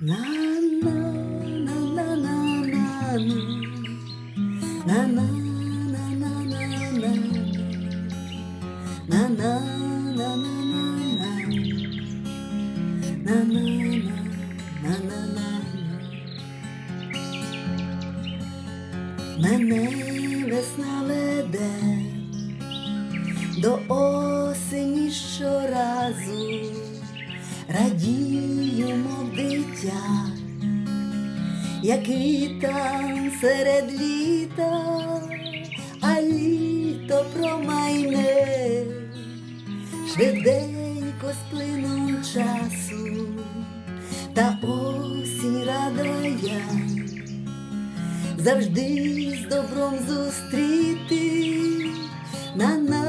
Мене весна веде до осені щоразу, радію, мов дитя, який там серед літа, а літо промайне, швиденько сплином часу, та осінь радая завжди з добром зустріти. На на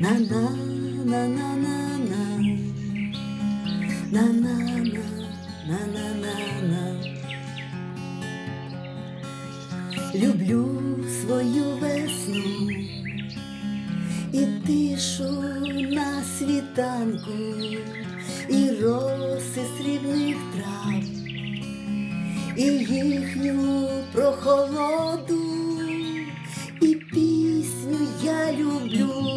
на на на на на на на. На на на на на Люблю свою весну і тишу на світанку, і роси срібних трав, і їхню прохолоду, і пісню я люблю,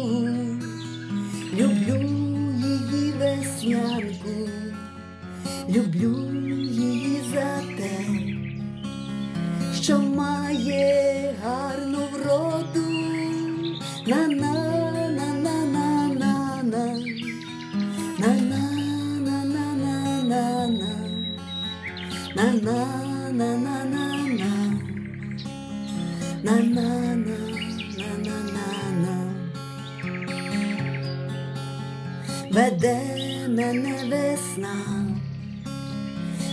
Веде мене весна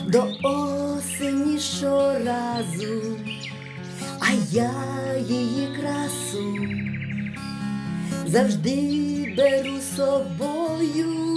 до осені щоразу, а я її красу завжди беру собою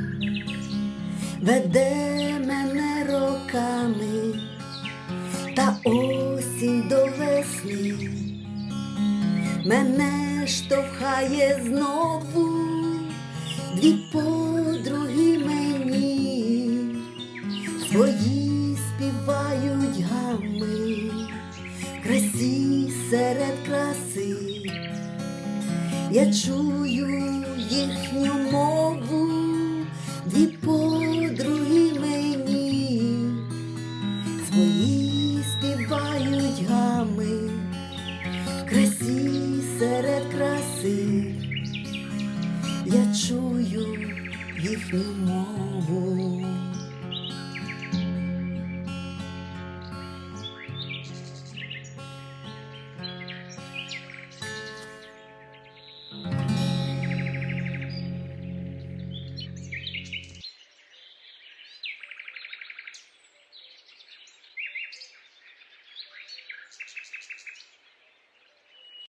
веде мене роками, та осінь до весни. Мене штовхає знову дві подруги мені. Свої співають гами, красі серед краси, я чую їхню мову, дві краси, я чую їхню мову.